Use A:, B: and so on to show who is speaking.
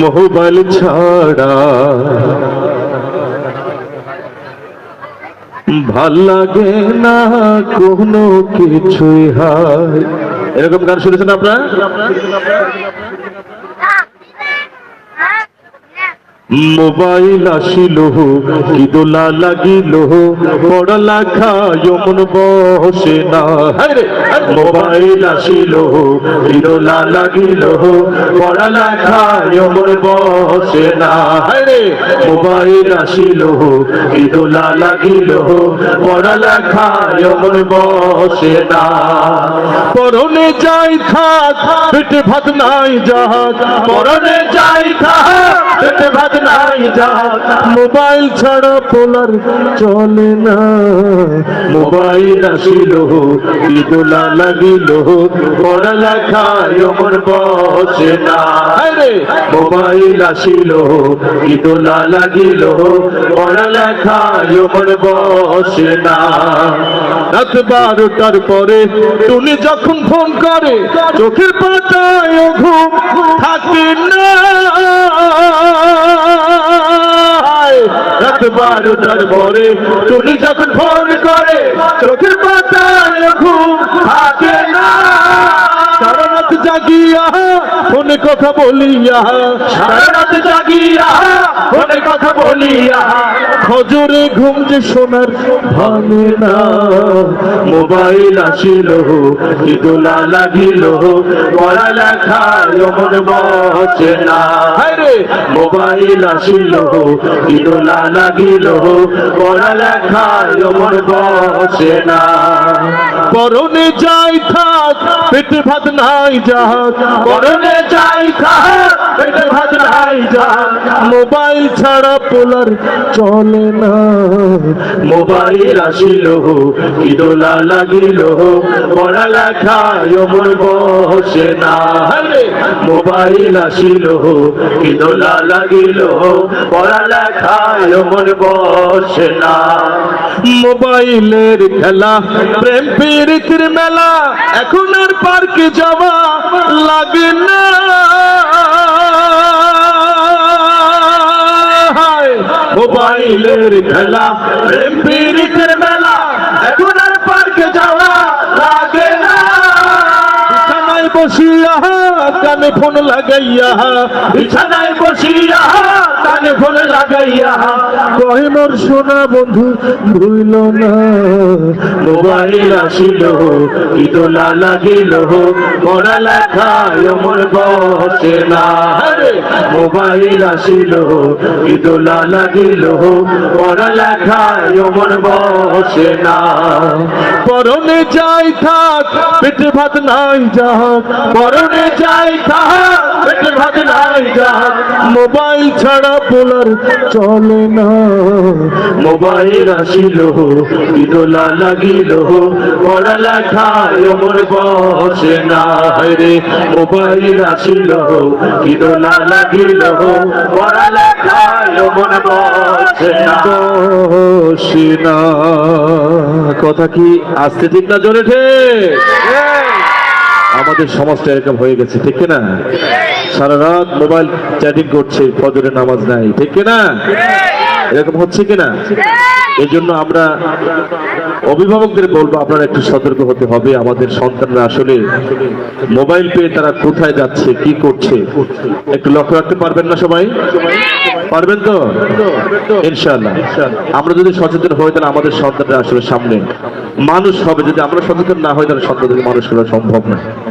A: Mobile ছাড়া ভালো লাগে না কোনো কিছুই হয়। এরকম গান শুনেছেন আপনারা? মোবাইল আসিল কি দোলা লাগিল পড়ালেখা যমন বসে না। মোবাইল আসিল কি দোলা লাগিল পড়ালেখা যমন বসে না! মোবাইল আসিল কি দোলা লাগিল পড়ালেখা যমন বসে না। পরনে যাই থাক পেটে ভাত নাই যাক পরনে যাই থাক পেটে ভাত মোবাইল ছাড়া পোলার চলে না। মোবাইল আসিল ইদোলা লাগিল। পড়ালেখা আমার বসে না। মোবাইল আসিল ইদোলা লাগিল। পড়ালেখা আমার বসে না। রাত বারোটার পরে টুনি যখন ফোন করে চোখের পাতায় ঘুম থাকে না। রাত বারোটার পরে তুমি যখন ফোন করে চোখের পাতায় ঘুম থাকে না ফোনে কথা বলিয়া সারা রাত জাগিয়া ফোনে কথা বলিয়া খজরে ঘুম যে সোনার ভাঙে না মোবাইল আসিল ইদোলা লাগিল পড়ালেখা মন বসে না। মোবাইল আসিল ইদোলা লাগিল পড়ালেখা মন বসে না। পরনে যাই থাক পেটে ভাত নাই যাক। পরনে যাই থাক পেটে ভাত মোবাইল ছাড়া পোলার চলে না। মোবাইল আসিল ইদোলা লাগিল পড়ালেখা মন বসে না। মোবাইল আসিল ইদোলা লাগিল পড়ালেখা মন বসে না। মোবাইলের খেলা প্রেম পীড়িতের মেলা এখন আর পার্কে যাওয়া লাগে না। মোবাইলের খেলা প্রেম কানে ফোন লাগাইয়া, বিছানায় বসিয়া, কানে ফোন লাগাইয়া। কহিনোর সোনা বন্ধু, ভুইল না। মোবাইল আসিল, ইদোলা লাগিল। পড়ালেখা মন বসে না। মোবাইল আসিল, ইদোলা লাগিল। পড়ালেখা মন বসে না। পরনে যাই থাক পেটে ভাত নাই যাক। পরনে যাই থাক ভাত নাই মোবাইল ছাড়া পোলার চলে না। মোবাইল আসিল ইদোলা লাগিল পড়ালেখা মন বসে না রে। মোবাইল আসিল ইদোলা লাগিল পড়ালেখা মন বসে না বসে না। কথা কি আসতে ঠিক না জোরে ঠিক? আমাদের সমাজটা এরকম হয়ে গেছে, ঠিক না সারা রাত মোবাইল চ্যাটিং করছে, ফজরের নামাজ নাই, ঠিক না এরকম হচ্ছে কিনা? এই জন্য আমরা অভিভাবকদের বলব, আপনারা একটু সতর্ক হতে হবে। আমাদের সন্তানরা আসলে মোবাইল পেয়ে তারা কোথায় যাচ্ছে, কি করছে, একটু লক্ষ্য রাখতে পারবেন না সবাই? পারবেন তো? ইনশাল্লাহ আমরা যদি সচেতন হই, তাহলে আমাদের সন্তানরা আসলে সামনে মানুষ হবে। যদি আমরা সচেতন না হই, তাহলে সন্তানদের মানুষ করা সম্ভব না।